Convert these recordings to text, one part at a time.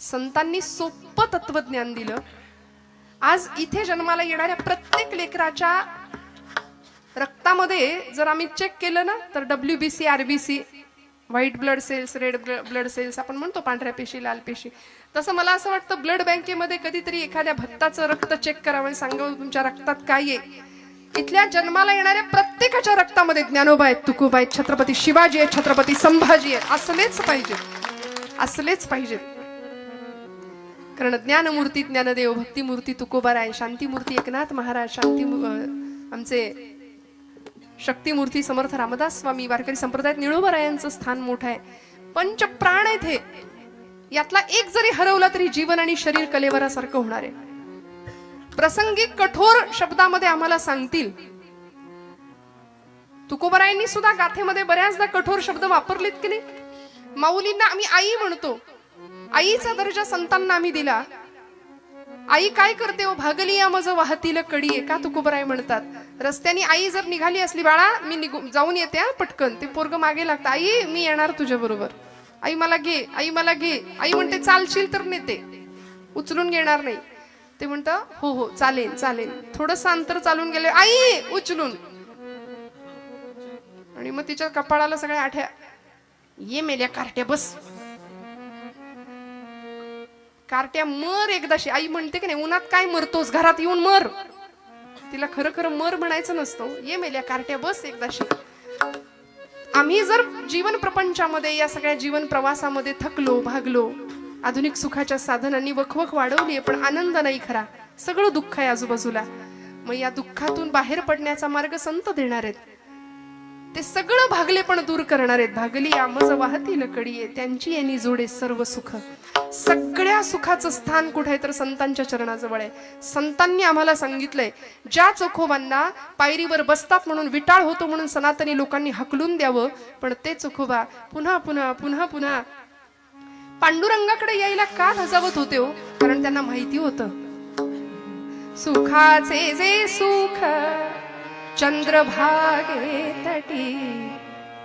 संतांनी सोपं तत्वज्ञान दिलं. आज इथे जन्माला येणाऱ्या प्रत्येक लेकराच्या रक्तामध्ये जर आम्ही चेक केलं ना तर W B C R B C white blood cells red blood cells आपण म्हणतो पांढऱ्या पेशी लाल पेशी. तसं मला असं वाटतं ब्लड बँकेमध्ये कधीतरी एखाद्या भक्ताचं रक्त चेक करावं आणि सांगावं तुमच्या रक्तात काय आहे? इथल्या जन्माला येणाऱ्या प्रत्येकाच्या रक्तामध्ये ज्ञानोबा आहेत तुकोबा आहेत छत्रपती शिवाजी आहेत छत्रपती संभाजी आहेत. असलेच पाहिजेत असलेच पाहिजेत कारण ज्ञानमूर्ती ज्ञानदेव भक्तिमूर्ती तुकोबाराय शांतीमूर्ती एकनाथ महाराज शांती आमचे शक्तिमूर्ती समर्थ रामदास स्वामी वारकरी संप्रदायात निळोबरायांचं स्थान मोठं आहे. पंच प्राण आहेत हे. यातला एक जरी हरवला तरी जीवन आणि शरीर कलेवरासारखं होणार आहे. प्रसंगी कठोर शब्दामध्ये आम्हाला सांगतील. तुकोबरायांनी सुद्धा गाथेमध्ये बऱ्याचदा कठोर शब्द वापरलेत की नाही? माऊलींना आम्ही आई म्हणतो. आईचा दर्जा संतांना आम्ही दिला. आई काय करते हो? भागली या मज वाहतील कडी का तुकोबराय म्हणतात. रस्त्याने आई जर निघाली असली बाळा मी निघू जाऊन येते हा पटकन. ते पोरग मागे लागतं. आई मी येणार तुझ्या बरोबर. आई मला घे आई मला घे. आई म्हणते चालशील तर नेते. उचलून घेणार नाही. ते म्हणतं हो हो चालेल चालेल. थोडस अंतर चालून गेले. आई उचलून. आणि मग तिच्या कपाळाला सगळ्या आठ्या ये मेल्या कार्ट्या बस. कार्ट्या मर एकदाशी आई म्हणते की नाही उन्हात काय मरतोस? घरात येऊन मर. तिला खरं खरं मर म्हणायचं नसतं. ये मेल्या कार्ट्या बस एकदाशी आम्ही जर जीवन प्रपंचामध्ये या सगळ्या जीवन प्रवासामध्ये थकलो भागलो आधुनिक सुखाच्या साधनांनी वखवख वाढवली पण आनंद नाही खरा. सगळं दुःख आहे आजूबाजूला. मग या दुःखातून बाहेर पडण्याचा मार्ग संत देणार आहेत. ते सगळं भागले पण दूर करणार आहेत भागली आमज वाहतील कडीये त्यांची यांनी जोडे सर्व सुख. सगळ्या सुखाचं स्थान कुठे आहे तर संतांच्या चरणाजवळ आहे. संतांनी आम्हाला सांगितलंय ज्या चोखोबांना पायरीवर बसतात म्हणून विटाळ होतो म्हणून सनातनी लोकांनी हकलून द्यावं पण ते चोखोबा पुन्हा पुन्हा पुन्हा पुन्हा पांडुरंगाकडे यायला का धजावत होते हो? कारण त्यांना माहिती होतं. सुखाचे जे सुख चंद्रभागे तटी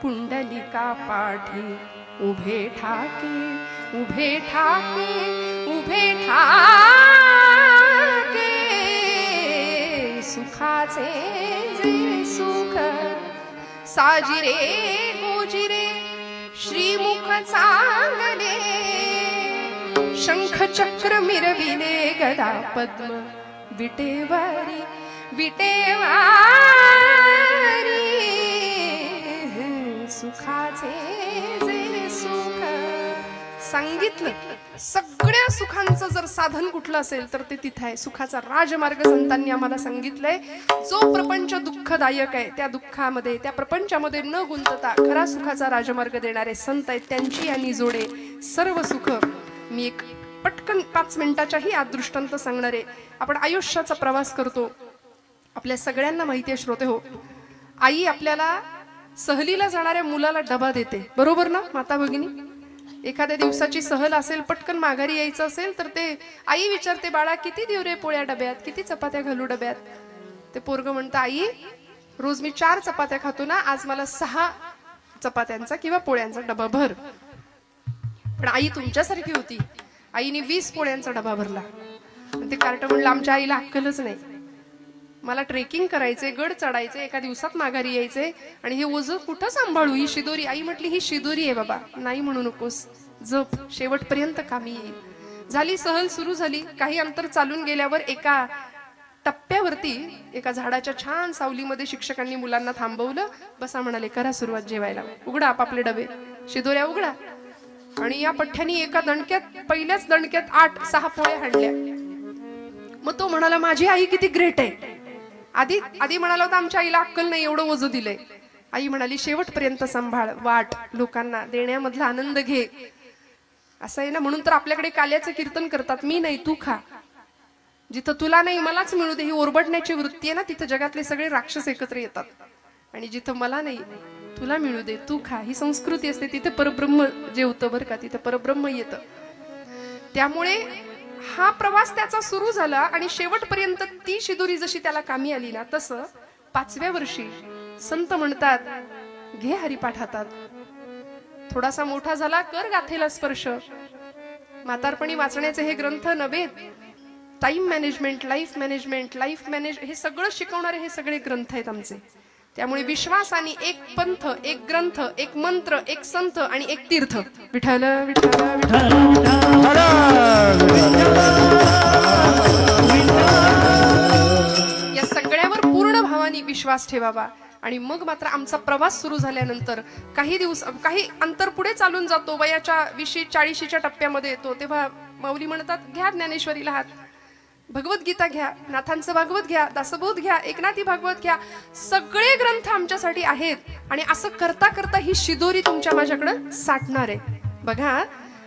पुंडलिका पाठी उभे ठाके उभे ठाके उभे ठाके। सुखाचे जे सुख साजिरे गोजिरे श्रीमुख चांगले शंख चक्र मिरविले गदा पद्म विटेवारी विटेवारी सुखाचे जे सुख. सांगितलं सगळ्या सुखांचं जर साधन कुठलं असेल तर ते तिथं आहे. सुखाचा राजमार्ग संतांनी आम्हाला सांगितलंय. जो प्रपंच दुःखदायक आहे त्या दुःखामध्ये त्या प्रपंचामध्ये न गुंतता खरा सुखाचा राजमार्ग देणारे संत आहेत त्यांची आणि जोडे. सर्व सुख मी एक पटकन पाच मिनिटाच्याही आत दृष्टांत आपण आयुष्याचा प्रवास करतो. आपल्या सगळ्यांना माहिती आहे श्रोते हो. आई आपल्याला सहलीला जाणाऱ्या मुलाला डबा देते. बरोबर ना माता भगिनी? एखाद्या दिवसाची सहल असेल पटकन माघारी यायचं असेल तर ते आई विचारते बाळा किती देऊ रे पोळ्या डब्यात? किती चपात्या घालू डब्यात? ते पोरग म्हणतं आई रोज मी चार चपात्या खातो ना आज मला सहा चपात्यांचा किंवा पोळ्यांचा डबा भर. पण आई तुमच्यासारखी होती. आईने वीस पोळ्यांचा डबा भरला. ते कार्ट म्हणलं आमच्या आईला अक्कलच नाही. मला ट्रेकिंग करायचे गड चढायचे एका दिवसात माघारी यायचे आणि हे ओझ कुठं सांभाळू? ही शिदोरी. आई म्हटली ही शिदोरी आहे बाबा. नाही म्हणू नकोस. जप. शेवटपर्यंत कामी येईल. झाली सहल सुरू झाली. काही अंतर चालून गेल्यावर एका टप्प्यावरती एका झाडाच्या छान सावलीमध्ये शिक्षकांनी मुलांना थांबवलं. बसा म्हणाले करा सुरुवात जेवायला. उघडा आपापले डबे. शिदोऱ्या उघडा. आणि या पठ्ठ्यानी एका दणक्यात पहिल्याच दणक्यात आठ सहा पोळ्या हाडल्या मग तो म्हणाला माझी आई किती ग्रेट आहे. आधी आधी म्हणाला होता आमच्या आईला अक्कल नाही एवढं ओझं दिलंय. आई म्हणाली शेवटपर्यंत सांभाळ वाट लोकांना देण्यामधला आनंद घे. असं आहे ना? म्हणून तर आपल्याकडे काल्याचं कीर्तन करतात मी नाही तू खा. जिथं तुला नाही मलाच मिळू दे. ही ओरबडण्याची वृत्ती आहे ना? तिथं जगातले सगळे राक्षस एकत्र येतात. आणि जिथं मला नाही तुला मिळू दे तू खा. ही संस्कृती असते तिथे परब्रह्म जेवतं बरं का तिथं परब्रह्म येतं. त्यामुळे हा प्रवास त्याचा सुरू झाला आणि शेवटपर्यंत ती शिदोरी जशी त्याला कामी आली ना तसं पाचव्या वर्षी संत म्हणतात घे हरिपाठ हातात थोडासा मोठा झाला कर गाथेला स्पर्श. म्हातारपणी वाचण्याचे हे ग्रंथ नव्हे time management life management life manage हे सगळं शिकवणारे हे सगळे ग्रंथ आहेत आमचे. त्यामुळे विश्वासाने एक पंथ एक ग्रंथ एक मंत्र एक संत आणि एक तीर्थ. विठाल विठाल विठाल या सगळ्यावर पूर्ण भावाने विश्वास ठेवावा. आणि मग मात्र आमचा प्रवास सुरू झाल्यानंतर काही दिवस काही अंतर पुढे चालून जातो. वयाच्या वीशी चाळीशीच्या टप्प्यामध्ये येतो. तेव्हा माऊली म्हणतात घ्या ज्ञानेश्वरीला हात. भगवद्गीता घ्या नाथांचं भागवत घ्या दासबोध घ्या एकनाथी भागवत घ्या सगळे ग्रंथ आमच्यासाठी आहेत. आणि असं करता करता ही शिदोरी तुमच्या माझ्याकडं साठणार आहे. बघा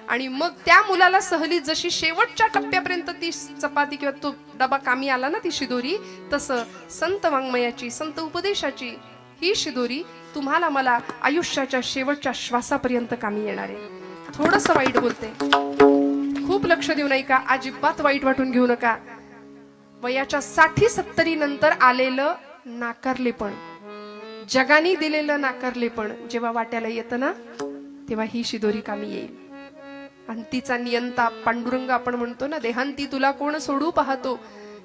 आणि मग त्या मुलाला सहली जशी शेवटच्या टप्प्यापर्यंत ती चपाती किंवा तो डबा कामी आला ना ती शिदोरी तसं संत वाङ्मयाची संत उपदेशाची ही शिदोरी तुम्हाला मला आयुष्याच्या शेवटच्या श्वासापर्यंत कामी येणार आहे. थोडंसं वाईट बोलते. खूप लक्ष देऊ नये का? अजिबात वाईट वाटून घेऊ नका. वयाच्या साठी सत्तरी नंतर आलेलं नाकारले पण. जगाने दिलेलं नाकारले पण. जेव्हा वाट्याला येतं ना तेव्हा ही शिदोरी कामी येईल. आणि तिचा नियंता पांडुरंग आपण म्हणतो ना देहांती तुला कोण सोडू पाहतो?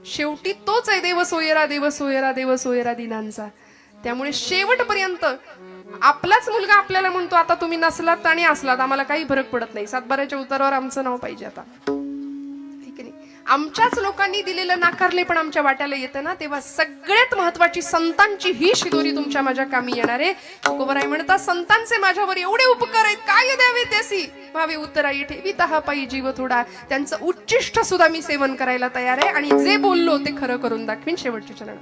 शेवटी तोच आहे देव सोयरा देव सोयरा देव सोयरा दिनांचा. त्यामुळे शेवटपर्यंत आपलाच मुलगा आपल्याला म्हणतो आता तुम्ही नसलात आणि असलात आम्हाला काही फरक पडत नाही. सातबाऱ्याच्या उतारावर आमचं नाव पाहिजे आता. आमच्याच लोकांनी दिलेलं नाकारले पण आमच्या वाट्याला येतं ना तेव्हा सगळ्यात महत्वाची संतांची ही शिदोरी तुमच्या माझ्या कामी येणार आहे. तुकोबराय म्हणतात संतांचे माझ्यावर एवढे उपकार आहेत काय द्यावे त्यासी? भावे उत्तराई ठेवी तहा पायी जीव थोडा त्यांचं उच्चिष्ट सुद्धा मी सेवन करायला तयार आहे आणि जे बोललो ते खरं करून दाखवीन शेवटचे चरण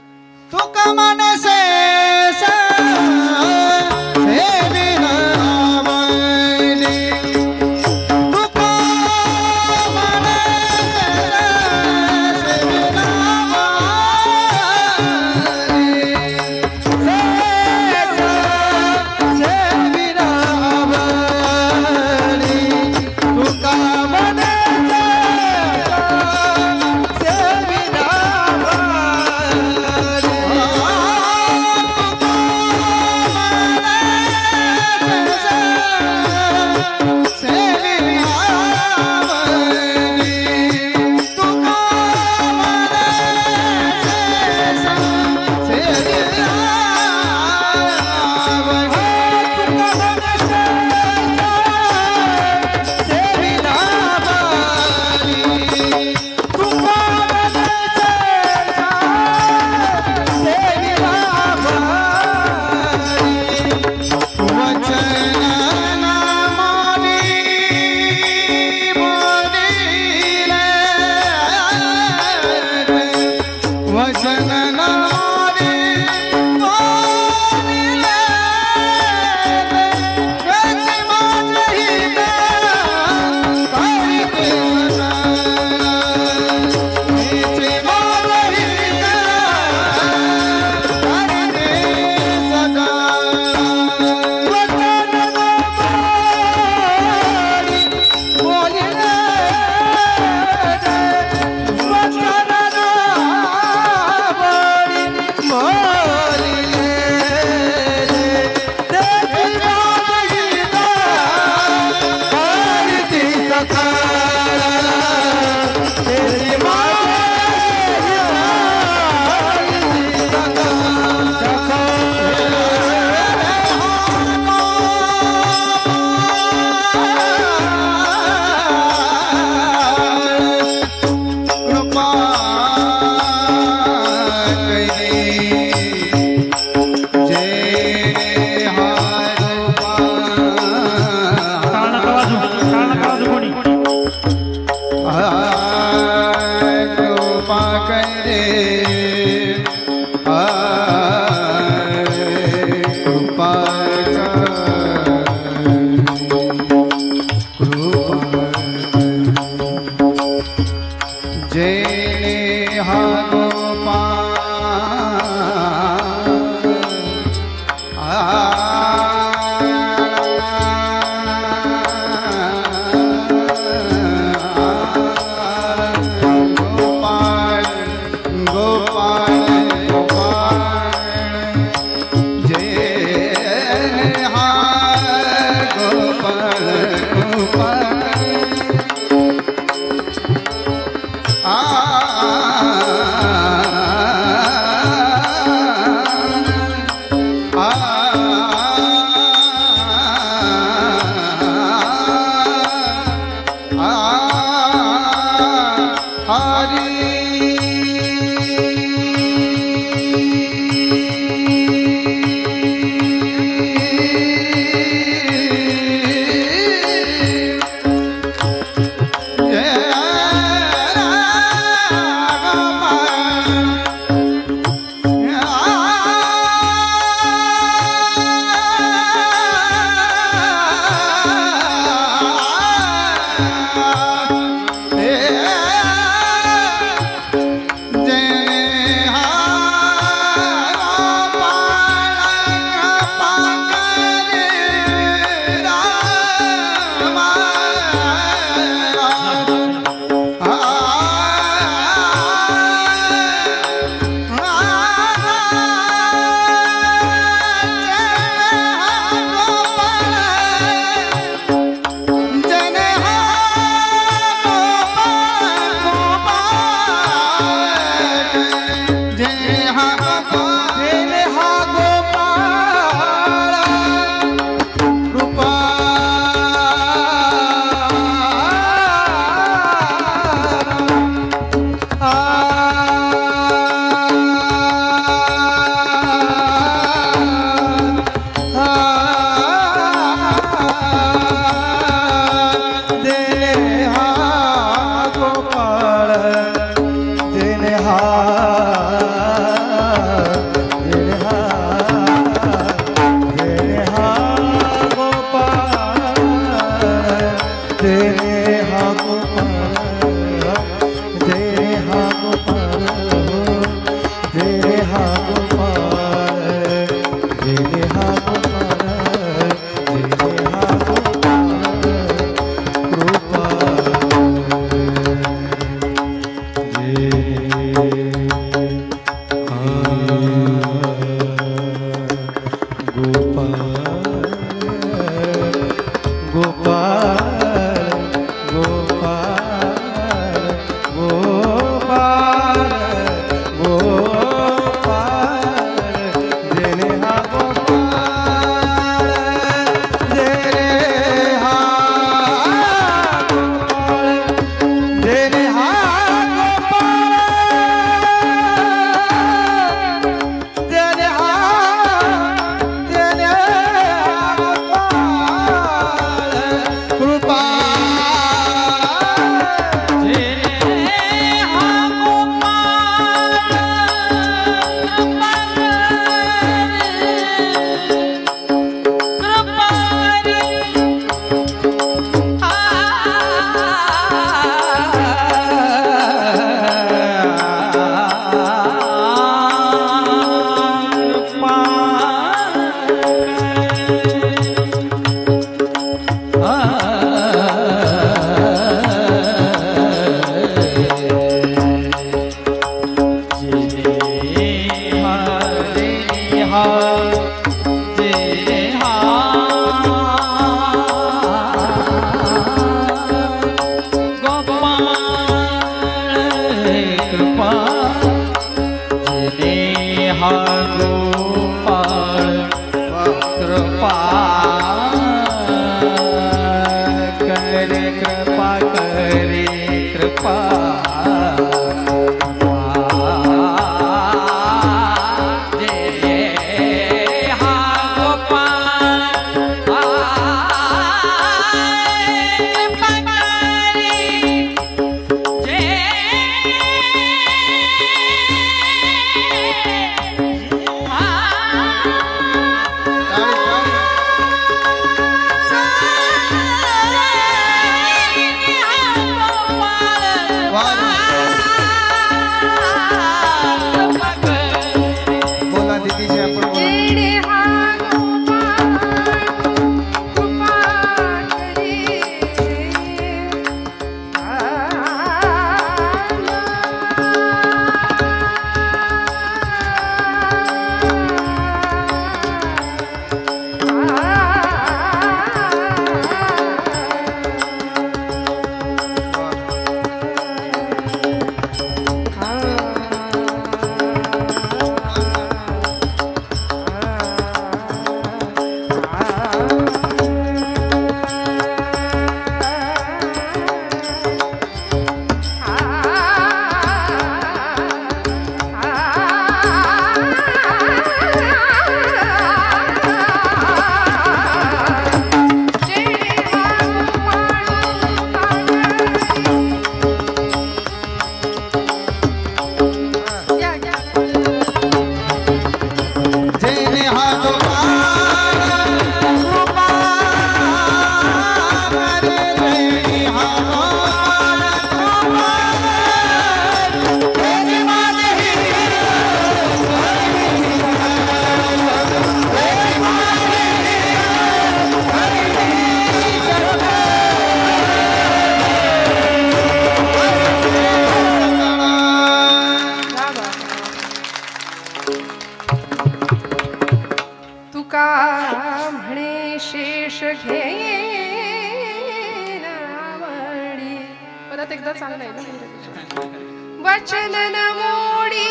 वचन मोडी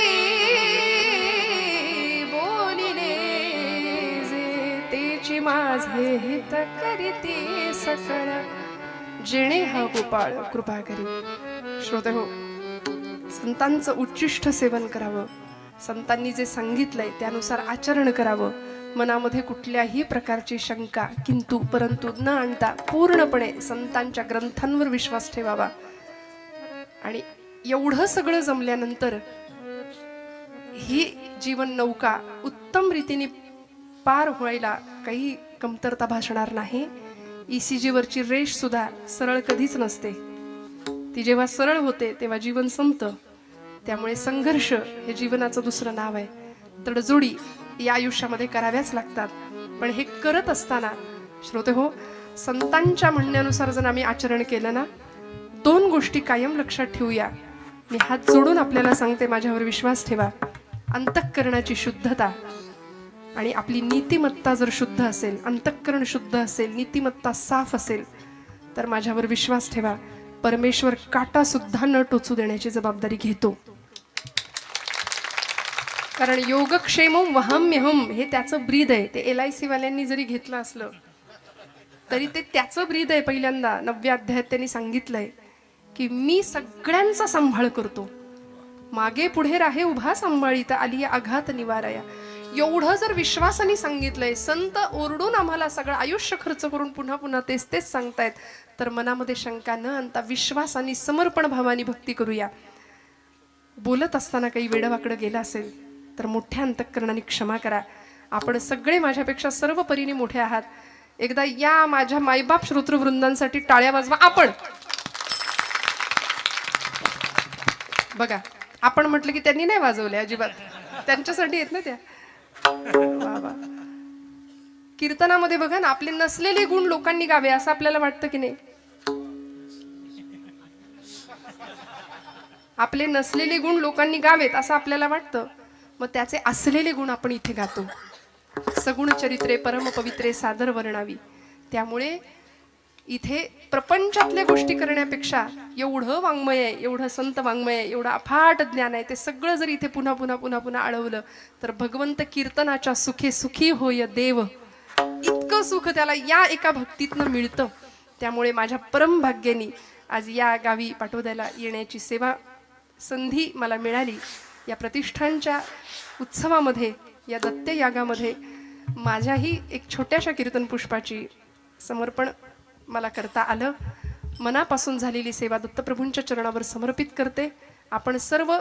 बोलिले जे तेची माझे हित करीते सकळ जेणे हा गोपाळ कृपा करी. श्रोते हो संतांचं उच्चिष्ट सेवन करावं. संतांनी जे सांगितलंय त्यानुसार आचरण करावं. मनामध्ये कुठल्याही प्रकारची शंका किंतु परंतु न आणता पूर्णपणे संतांच्या ग्रंथांवर विश्वास ठेवावा. आणि एवढं सगळं जमल्यानंतर ही जीवन नौका उत्तम रीतीने पार व्हायला काही कमतरता भासणार नाही. ई सी रेष सुद्धा सरळ कधीच नसते. ती जेव्हा सरळ होते तेव्हा जीवन संपतं. त्यामुळे संघर्ष हे जीवनाचं दुसरं नाव आहे. तडजोडी या आयुष्यामध्ये कराव्याच लागतात. पण हे करत असताना श्रोते हो संतांच्या म्हणण्यानुसार जर आम्ही आचरण केलं ना दोन गोष्टी कायम लक्षात ठेवूया. मी हात जोडून आपल्याला सांगते माझ्यावर विश्वास ठेवा. अंतःकरणाची शुद्धता. आणि आपली नीतिमत्ता जर शुद्ध असेल अंतःकरण शुद्ध असेल नीतिमत्ता साफ असेल तर माझ्यावर विश्वास ठेवा. परमेश्वर काटासुद्धा न टोचू देण्याची जबाबदारी घेतो. कारण योगक्षेम वहम्यहम हे त्याचं ब्रीद आहे. ते एल आय सीवाल्यांनी जरी घेतलं असलं तरी ते त्याचं ब्रीद आहे पहिल्यांदा. नवव्या अध्यायात त्यांनी सांगितलंय की मी सगळ्यांचा सांभाळ करतो. मागे पुढे राहे उभा सांभाळीत आली आघात निवाराया. एवढं जर विश्वासाने सांगितलंय संत ओरडून आम्हाला सगळं आयुष्य खर्च करून पुन्हा पुन्हा तेच तेच सांगतायत तर मनामध्ये शंका न आणता विश्वासाने समर्पण भावाने भक्ती करूया. बोलत असताना काही वेडवाकडं गेलं असेल तर मोठ्या अंतःकरणाने क्षमा करा. आपण सगळे माझ्यापेक्षा सर्व परीने मोठे आहात. एकदा या माझ्या मायबाप श्रोतृवृंदांसाठी टाळ्या वाजवा आपण. बघा आपण म्हटलं की त्यांनी नाही वाजवले अजिबात. त्यांच्यासाठी येत ना त्या. वा वा. कीर्तनामध्ये बघा ना आपले नसलेले गुण लोकांनी गावे असं आपल्याला वाटतं की नाही? आपले नसलेले गुण लोकांनी गावेत असं आपल्याला वाटतं. मग त्याचे असलेले गुण आपण इथे गातो. सगुण चरित्रे परम पवित्रे सादर वर्णावी. त्यामुळे इथे प्रपंचातल्या गोष्टी करण्यापेक्षा एवढं वाङ्मय आहे एवढं संत वाङ्मय आहे एवढं अफाट ज्ञान आहे ते सगळं जर इथे पुन्हा पुन्हा पुन्हा पुन्हा आळवलं तर भगवंत कीर्तनाच्या सुखे सुखी होय देव. इतकं सुख त्याला या एका भक्तीतनं मिळतं. त्यामुळे माझ्या परमभाग्याने आज या गावी पाठोद्याला येण्याची सेवा संधी मला मिळाली. या प्रतिष्ठानच्या उत्सवामध्ये या दत्त यागामध्ये माझ्याही एक छोट्याशा कीर्तन पुष्पाची समर्पण मला करता आलं. मनापासून झालेली सेवा दत्तप्रभूंच्या चरणावर समर्पित करते. आपण सर्व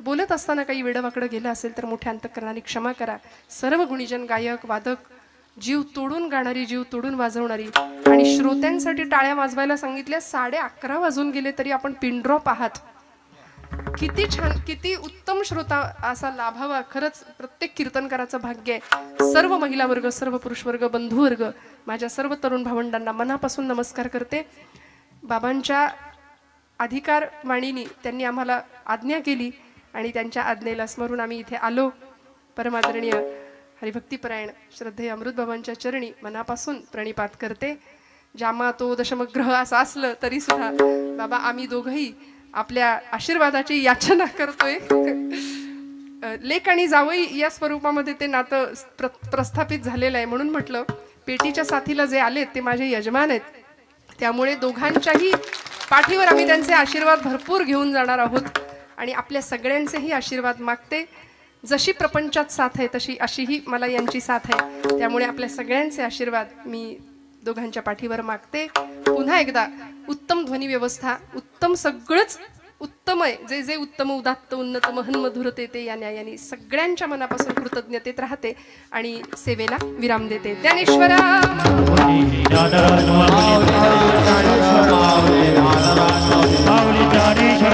बोलत असताना काही वेडवाकडं गेलं असेल तर मोठ्या अंतकरणाने क्षमा करा. सर्व गुणीजन गायक वादक जीव तोडून गाणारी जीव तोडून वाजवणारी आणि श्रोत्यांसाठी टाळ्या वाजवायला सांगितल्या साडे अकरा वाजून गेले तरी आपण पिनड्रॉप आहात. किती छान किती उत्तम श्रोता असा लाभावा खरंच प्रत्येक कीर्तनकाराचं भाग्य आहे. सर्व महिला वर्ग सर्व पुरुष वर्ग बंधू वर्ग माझ्या सर्व तरुण भावंडांना मनापासून नमस्कार करते. बाबांच्या अधिकार वाणीनी त्यांनी आम्हाला आज्ञा केली आणि त्यांच्या आज्ञेला स्मरून आम्ही इथे आलो. परमादरणीय हरिभक्तीपरायण अमृत भवांच्या चरणी मनापासून प्रणिपात करते. जामा तो दशमग्रह असं असलं तरीसुद्धा बाबा आम्ही दोघंही आपल्या आशीर्वादाची याचना करतोय. लेख लेक आणि जावई या स्वरूपामध्ये ते नातं प्र प्रस्थापित झालेलं आहे. म्हणून म्हटलं पेटीच्या साथीला जे आलेत ते माझे यजमान आहेत. त्यामुळे दोघांच्याही पाठीवर आम्ही त्यांचे आशीर्वाद भरपूर घेऊन जाणार आहोत. आणि आपल्या सगळ्यांचेही आशीर्वाद मागते. जशी प्रपंचात साथ आहे तशी अशीही मला यांची साथ आहे. त्यामुळे आपल्या सगळ्यांचे आशीर्वाद मी दोघांच्या पाठीवर मागते. पुन्हा एकदा उत्तम ध्वनी व्यवस्था उत्तम सगळंच उत्तम आहे जे जे उत्तम उदात्त उन्नत महन मधुर ते ते या न्यायाने सगळ्यांच्या मनापासून कृतज्ञतेत राहते आणि सेवेला विराम देते ज्ञानेश्वरा पावली ज्ञानेश्वर